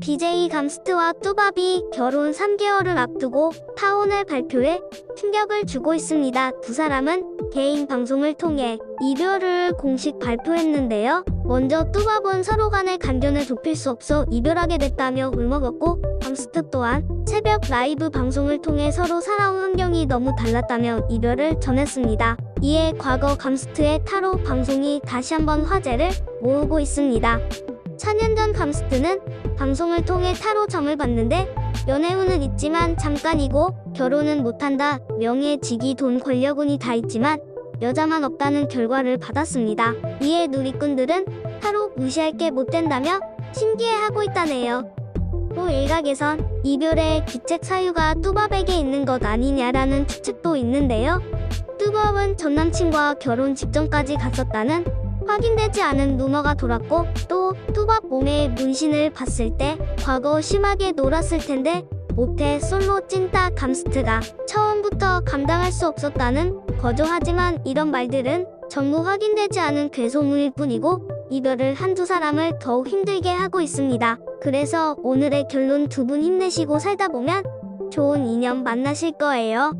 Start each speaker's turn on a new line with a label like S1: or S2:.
S1: BJ 감스트와 뚜밥이 결혼 3개월을 앞두고 파혼을 발표해 충격을 주고 있습니다. 두 사람은 개인 방송을 통해 이별을 공식 발표했는데요. 먼저 뚜밥은 서로 간의 간견을 좁힐 수 없어 이별하게 됐다며 울먹였고 감스트 또한 새벽 라이브 방송을 통해 서로 살아온 환경이 너무 달랐다며 이별을 전했습니다. 이에 과거 감스트의 타로 방송이 다시 한번 화제를 모으고 있습니다. 4년 전 감스트는 방송을 통해 타로 점을 봤는데 연애 운은 있지만 잠깐이고 결혼은 못한다. 명예, 직위, 돈, 권력운이 다 있지만 여자만 없다는 결과를 받았습니다. 이에 누리꾼들은 타로 무시할 게 못 된다며 신기해하고 있다네요. 또 일각에선 이별의 기책 사유가 뚜밥에게 있는 것 아니냐라는 추측도 있는데요. 뚜밥은 전 남친과 결혼 직전까지 갔었다는 확인되지 않은 루머가 돌았고 또 뚜밥 몸에 문신을 봤을 때 과거 심하게 놀았을 텐데 모태 솔로 찐따 감스트가 처음부터 감당할 수 없었다는 거조하지만 이런 말들은 전부 확인되지 않은 괴소문일 뿐이고 이별을 한두 사람을 더욱 힘들게 하고 있습니다. 그래서 오늘의 결론 두 분 힘내시고 살다 보면 좋은 인연 만나실 거예요.